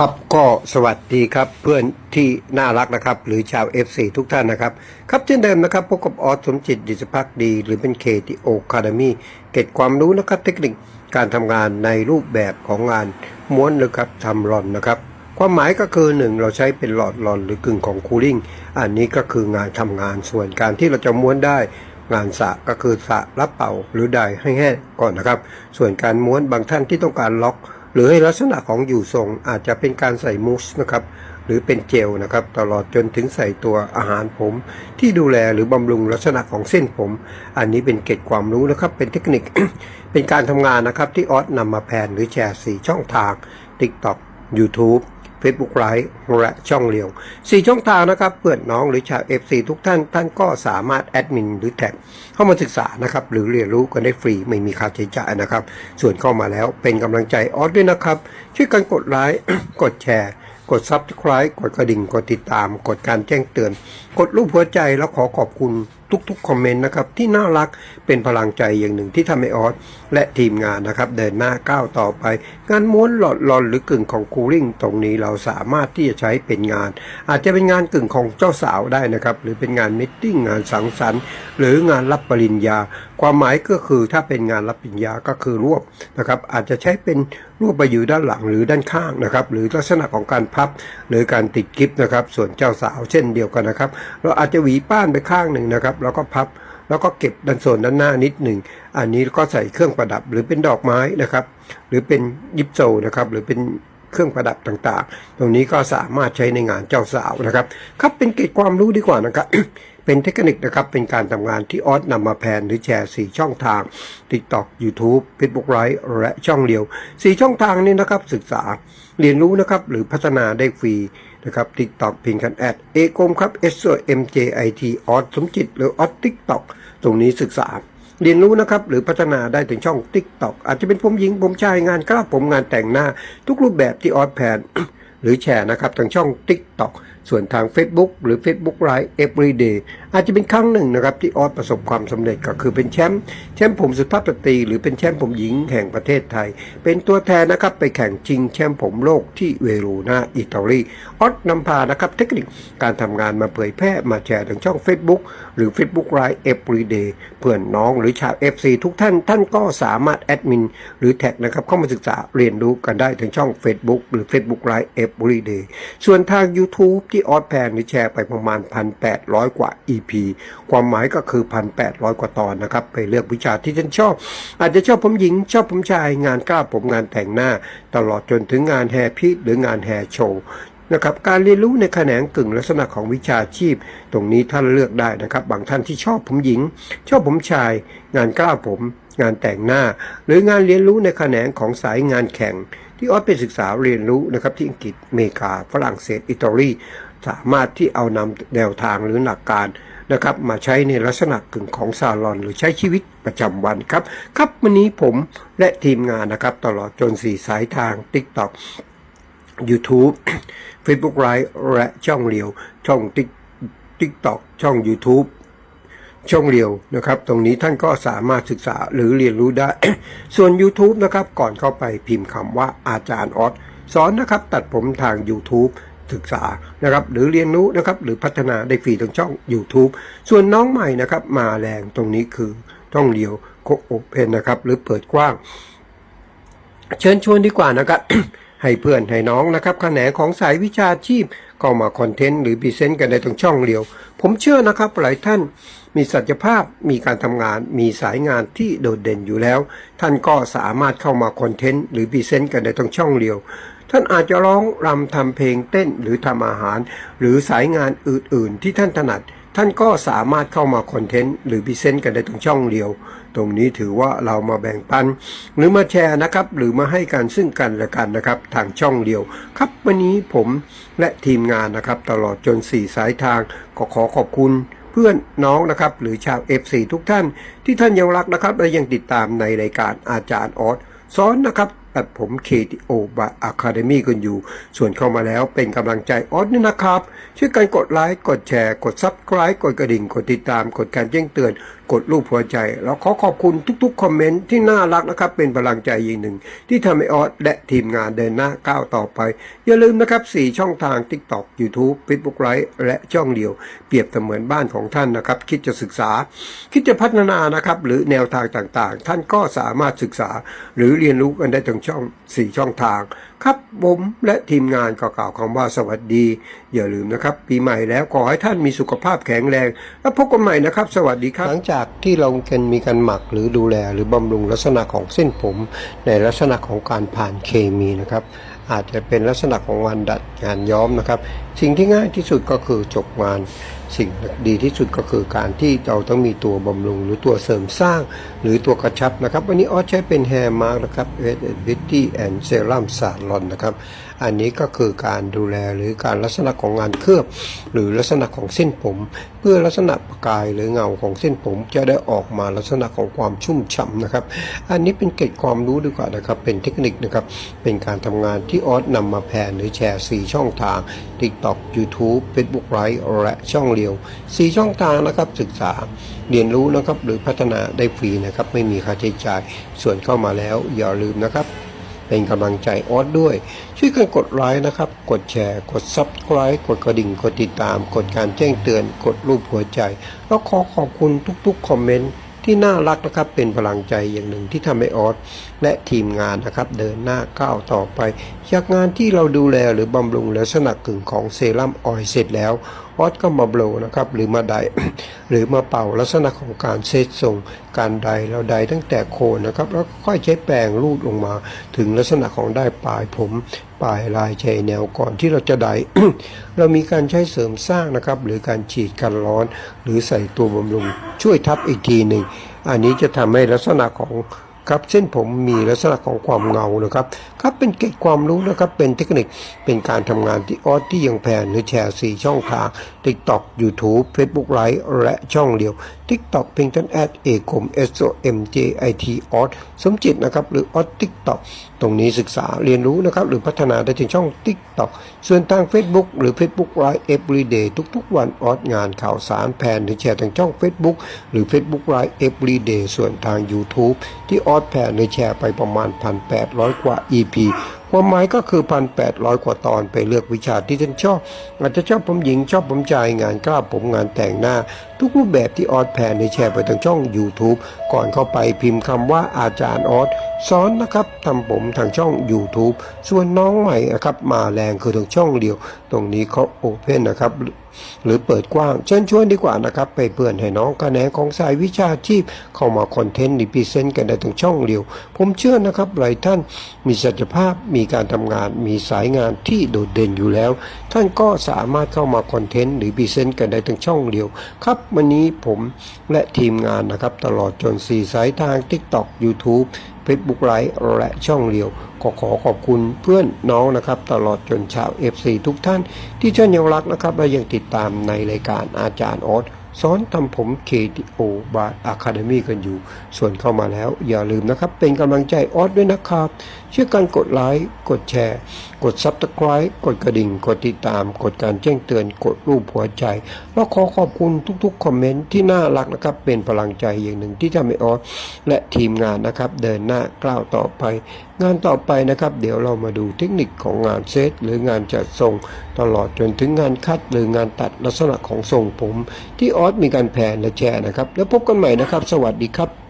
ครับก็สวัสดีครับเพื่อนที่น่ารักนะครับ หรือชาว FC ทุกท่านนะครับ ครับเช่นเดิมนะครับพบกับออสสมจิตดิสพักดี หรือเป็นเคทีโอคาเดมี่เก็บความรู้นะครับเทคนิคการทำงานในรูปแบบของงานม้วนหรือครับทำรอนนะครับ ความหมายก็คือหนึ่งเราใช้เป็นหลอดหลอนหรือกึ่งของคูลิ่งอันนี้ก็คืองานทำงานส่วนการที่เราจะม้วนได้งานสระก็คือสระรับเป่าหรือไดให้แห้งก่อนนะครับ ส่วนการม้วนบางท่านที่ต้องการล็อก หรือให้ลักษณะของอยู่ทรงอาจจะเป็นการใส่มูสนะครับหรือเป็นเจลนะครับตลอดจนถึงใส่ตัวอาหารผม ที่ดูแลหรือบำรุงลักษณะของเส้นผม อันนี้เป็นเกจความรู้นะครับ เป็นเทคนิค เป็นการทำงานนะครับที่ออสนำมาแพนหรือแชร์สี่ช่องทาง TikTok YouTube Facebook Live และช่องเรียวสี่ช่องทางนะครับ เพื่อนน้องหรือชาว FC ทุกท่าน ท่านก็สามารถแอดมินหรือแท็กเข้ามาศึกษานะครับ หรือเรียนรู้กันได้ฟรีไม่มีค่าใช้จ่ายนะครับ ส่วนเข้ามาแล้วเป็นกำลังใจออสด้วยนะครับ ช่วยกันกดไลค์กดแชร์กด Subscribe กดกระดิ่ง กดติดตาม กดการแจ้งเตือน กดรูปหัวใจแล้วขอขอบคุณทุกๆคอมเมนต์นะครับที่น่ารักเป็นพลังใจอย่างหนึ่งที่ทำให้ออสและทีมงานนะครับ เดินหน้าก้าวต่อไป งานม้วนหลอดหลอนหรือกึ่งของคูลิ่งตรงนี้เราสามารถที่จะใช้เป็นงาน อาจจะเป็นงานกึ่งของเจ้าสาวได้นะครับ หรือเป็นงานมิทติ้งงานสังสรรค์ หรืองานรับปริญญา ความหมายก็คือถ้าเป็นงานรับปริญญาก็คือรวบนะครับ อาจจะใช้เป็นรวบไปอยู่ด้านหลังหรือด้านข้างนะครับ หรือลักษณะของการพับ หรือการติดกิฟต์นะครับ ส่วนเจ้าสาวเช่นเดียวกันนะครับ เราอาจจะหวีป้านไปข้างหนึ่งนะครับแล้วก็พับ แล้วก็เก็บด้านส่วนด้านหน้านิดหนึ่ง อันนี้ก็ใส่เครื่องประดับหรือเป็นดอกไม้นะครับ หรือเป็นยิปโซนะครับหรือเป็นเครื่องประดับต่างๆ ตรงนี้ก็สามารถใช้ในงานเจ้าสาวนะครับ ครับเป็นเกร็ดความรู้ดีกว่านะครับ เป็นเทคนิคนะครับ เป็นการทำงานที่ออสนำมาแพนหรือแชร์ 4 ช่องทาง TikTok YouTube Facebook Live และช่องเดียว 4 ช่องทางนี้นะครับ ศึกษาเรียนรู้นะครับ หรือพัฒนาได้ฟรี นะครับ TikTok พิงกันแอดเอกมครับ S O M J I T ออสสมจิต หรือออส TikTok ตรงนี้ศึกษา เรียนรู้นะครับ หรือพัฒนาได้ถึงช่อง TikTok อาจจะเป็นผมหญิงผมชายงานกล้าผมงานแต่งหน้า ทุกรูปแบบที่ออสแพนหรือแชร์นะครับทางช่อง TikTok ส่วนทาง Facebook หรือ Facebook Live Everyday อาจจะเป็นครั้งหนึ่งนะครับที่ออสประสบความสำเร็จก็คือเป็นแชมป์แชมป์ผมสุภาพสตรีหรือเป็นแชมป์ผมหญิงแห่งประเทศไทย เป็นตัวแทนนะครับไปแข่งชิงแชมป์ผมโลกที่เวโรนาอิตาลีออสนำพานะครับเทคนิคการทำงานมาเผยแพร่มาแชร์ทางช่อง Facebook หรือ Facebook Live Everyday เพื่อนน้องหรือชาว FC ทุกท่านท่านก็สามารถแอดมินหรือแท็กนะครับเข้ามาศึกษาเรียนรู้กันได้ทางช่อง Facebook หรือ Facebook Live Everyday ส่วนทาง YouTube ที่ออสแพนหรือแชร์ไปประมาณ 1,800 กว่า EP ความหมายก็คือ 1,800 กว่าตอนนะครับ ไปเลือกวิชาที่ท่านชอบ อาจจะชอบผมหญิงชอบผมชายงานกล้าผมงานแต่งหน้า ตลอดจนถึงงานแฮร์พีทหรืองานแฮร์โชว์นะครับการเรียนรู้ในแขนงกึ่งลักษณะของวิชาชีพ ตรงนี้ท่านเลือกได้นะครับ บางท่านที่ชอบผมหญิง ชอบผมชาย งานกล้าผม งานแต่งหน้า หรืองานเรียนรู้ในแขนงของสายงานแข่ง ที่ออสเป็นศึกษาเรียนรู้นะครับที่อังกฤษอเมริกา ฝรั่งเศส อิตาลี สามารถที่เอานำแนวทางหรือหลักการนะครับมาใช้ในลักษณะกึ่งของซาลอน หรือใช้ชีวิตประจำวันครับ ครับวันนี้ผมและทีมงานนะครับ ตลอดจนสี่สายทาง TikTok YouTube Facebook Live และช่องเรียว ช่อง TikTok ช่อง YouTube ช่องเรียวนะครับ ตรงนี้ท่านก็สามารถศึกษาหรือเรียนรู้ได้ ส่วน YouTube นะครับ ก่อนเข้าไปพิมพ์คำว่าอาจารย์ออสสอนนะครับ ตัดผมทาง YouTube ศึกษานะครับหรือเรียนรู้นะครับหรือพัฒนาได้ฟรีทางช่อง YouTube ส่วนน้องใหม่นะครับมาแรงตรงนี้คือช่องเรียวโคโอเพนนะครับหรือเปิดกว้าง เชิญชวนดีกว่านะครับให้เพื่อนให้น้องนะครับแขนงของสายวิชาชีพก็มาคอนเทนต์หรือพรีเซนต์กันในตรงช่องเดียว ผมเชื่อนะครับหลายท่านมีศักยภาพมีการทำงานมีสายงานที่โดดเด่นอยู่แล้ว ท่านก็สามารถเข้ามาคอนเทนต์หรือพรีเซนต์กันในตรงช่องเดียว ท่านอาจจะร้องรำทำเพลงเต้นหรือทำอาหาร หรือสายงานอื่นๆ ที่ท่านถนัด ท่านก็สามารถเข้ามาคอนเทนต์หรือพรีเซนกันได้ตรงช่องเดียว ตรงนี้ถือว่าเรามาแบ่งปัน หรือมาแชร์นะครับ หรือมาให้กันซึ่งกันและกันนะครับ ทางช่องเดียว ครับวันนี้ผมและทีมงานนะครับตลอดจน 4 สายทางก็ขอขอบคุณเพื่อนน้องนะครับหรือชาว F4 ทุกท่านที่ท่านยังรักนะครับและยังติดตามในรายการอาจารย์ออสสอนนะครับ ตัดผม KTO บาอะคาเดมี่กันอยู่ ส่วนเข้ามาแล้วเป็นกำลังใจออสด้วยนะครับ ช่วยกันกดไลค์ กดแชร์ กด Subscribe กดกระดิ่ง กดติดตาม กดการแจ้งเตือน กดรูปหัวใจ แล้วขอขอบคุณทุกๆ คอมเมนต์ที่น่ารักนะครับ เป็นพลังใจอย่างหนึ่ง ที่ทำให้ออสและทีมงานเดินหน้าก้าวต่อไป อย่าลืมนะครับ 4 ช่องทาง TikTok YouTube Facebook Live และช่องเดียว เปรียบเสมือนบ้านของท่านนะครับ คิดจะศึกษา คิดจะพัฒนานะครับหรือแนวทางต่างๆ ท่านก็สามารถศึกษา หรือเรียนรู้กันได้ทั้งช่อง 4 ช่องทาง ครับผมและทีมงานก็กล่าวคำว่าสวัสดี อย่าลืมนะครับ ปีใหม่แล้วขอให้ท่านมีสุขภาพแข็งแรง แล้วพบกันใหม่นะครับ สวัสดีครับ หลังจากที่เราเกันมีการหมักหรือดูแล หรือบำรุงลักษณะของเส้นผม ในลักษณะของการผ่านเคมีนะครับอาจจะเป็นลักษณะของวันดัดงานย้อมนะครับ สิ่งที่ง่ายที่สุดก็คือจบงาน สิ่งดีที่สุดก็คือการที่เราต้องมีตัวบำรุง หรือตัวเสริมสร้าง หรือตัวกระชับนะครับ วันนี้ออสใช้เป็นแฮร์มาร์กนะครับเวทวิตตี้แอนด์เซรั่มสาลอนนะครับ อันนี้ก็คือการดูแลหรือการลักษณะของงานเคลือบ หรือลักษณะของเส้นผม เพื่อลักษณะประกายหรือเงาของเส้นผมจะได้ออกมาลักษณะของความชุ่มฉ่ำนะครับ อันนี้เป็นเกร็ดความรู้ดีกว่านะครับเป็นเทคนิคนะครับเป็นการทำงานที่ออสนำมาแพนหรือแชร์4ช่องทางติดต TikTok YouTube Facebook Live และช่องเดียว4ช่องทางนะครับศึกษาเรียนรู้นะครับหรือพัฒนาได้ฟรีนะครับไม่มีค่าใช้จ่ายส่วนเข้ามาแล้วอย่าลืมนะครับ เป็นกำลังใจออสด้วย ช่วยกันกดไลค์นะครับ กดแชร์ กด Subscribe กดกระดิ่งกดติดตาม กดการแจ้งเตือน กดรูปหัวใจ แล้วขอขอบคุณทุกๆคอมเมนต์ ที่น่ารักนะครับเป็นพลังใจอย่างหนึ่งที่ทำให้ออสและทีมงานนะครับเดินหน้าก้าวต่อไป จากงานที่เราดูแลหรือบำรุงลักษณะกึ่งของเซรั่มออยเสร็จแล้ว ออสก็มาโบลนะครับหรือมาไดหรือมาเป่าลักษณะของการเซตทรงการไดเราไดตั้งแต่โคนนะครับแล้วค่อยใช้แปรงรูดลงมา ถึงลักษณะของได้ปลายผมปลายลายชายแนวก่อนที่เราจะไดเรามีการใช้เสริมสร้างนะครับหรือการฉีดกันร้อน หรือใส่ตัวบำรุงช่วยทับอีกทีหนึ่งอันนี้จะทำให้ลักษณะของ ครับเส้นผมมีลักษณะของความเงานะครับครับเป็นเกจความรู้นะครับเป็นเทคนิคเป็นการทำงานที่ออสที่ยังแพนหรือแชร์สี่ช่องทาง TikTok YouTube Facebook Live และช่องเดียว TikTok เพียงท่านแอดเอกม S O M J I T ออสสมจิตนะครับหรือออส TikTok ตรงนี้ศึกษาเรียนรู้นะครับ หรือพัฒนาได้ถึงช่อง TikTok ส่วนทาง Facebook หรือ Facebook Live Everyday ทุกๆ วันออดงานข่าวสารแผนหรือแชร์ทางช่อง Facebook หรือ Facebook Live Everyday ส่วนทาง YouTube ที่ออดแผนหรือแชร์ไปประมาณ 1,800 กว่า EP ความหมายก็คือพันแปดร้อยกว่าตอนไปเลือกวิชาที่ท่านชอบ อาจจะชอบผมหญิงชอบผมชายงานกล้าผมงานแต่งหน้า ทุกรูปแบบที่ออสแพนในแชร์ไปทางช่อง YouTube ก่อนเข้าไปพิมพ์คำว่าอาจารย์ออสสอนนะครับทำผมทางช่อง YouTube ส่วนน้องใหม่นะครับมาแรงคือทางช่องเดียว ตรงนี้เขาโอเพนนะครับ หรือเปิดกว้าง เชิญชวนดีกว่านะครับไปเพื่อนให้น้องคะแนนของสายวิชาชีพ เข้ามาคอนเทนต์หรือพรีเซนต์กันได้ทั้งช่องเดียว ผมเชื่อนะครับหลายท่านมีศักยภาพมีการทำงานมีสายงานที่โดดเด่นอยู่แล้ว ท่านก็สามารถเข้ามาคอนเทนต์หรือพรีเซนต์กันได้ทั้งช่องเดียวครับวันนี้ผมและทีมงานนะครับตลอดจนสี่สายทาง TikTok YouTube Facebook ไลฟ์และช่องเรียวก็ขอขอบคุณเพื่อนน้องนะครับ ตลอดจนชาว FC ทุกท่านที่ท่านยังรักนะครับและยังติดตามในรายการอาจารย์ออส สอนทำผม KTO บาร์อะคาเดมี่กันอยู่ ส่วนเข้ามาแล้วอย่าลืมนะครับ เป็นกำลังใจออสด้วยนะครับ ช่วยกันกดไลค์กดแชร์ กด Subscribe กดกระดิ่ง กดติดตาม กดการแจ้งเตือน กดรูปหัวใจ แล้วขอขอบคุณทุกๆ คอมเมนต์ที่น่ารักนะครับ เป็นพลังใจอย่างหนึ่งที่ทำให้ออสและทีมงานนะครับ เดินหน้ากล้าวต่อไป งานต่อไปนะครับ เดี๋ยวเรามาดูเทคนิคของงานเซตหรืองานจัดทรง ตลอดจนถึงงานคัดหรืองานตัดลักษณะของทรงผมที่ออสมีการแพนและแชร์นะครับ แล้วพบกันใหม่นะครับ สวัสดีครับ